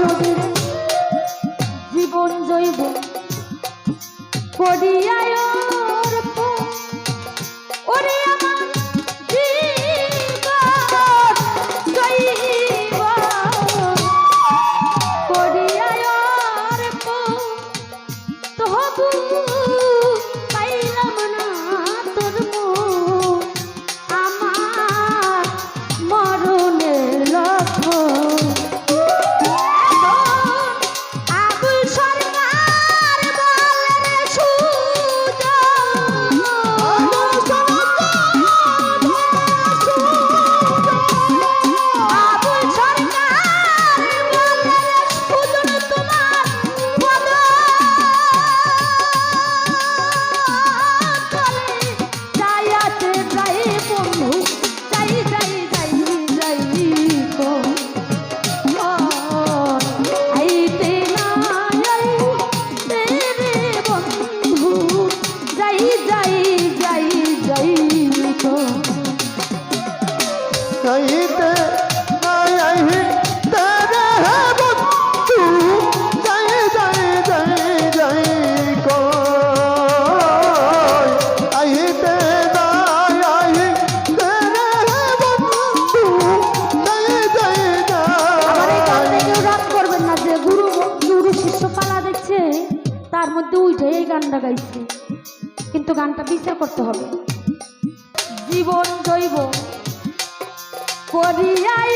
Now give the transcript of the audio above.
মধু যাই যাই যাই যাই তো যাই এই গানটা গাইছি কিন্তু গানটা বিচার করতে হবে। জীবন জৈব করিয়াই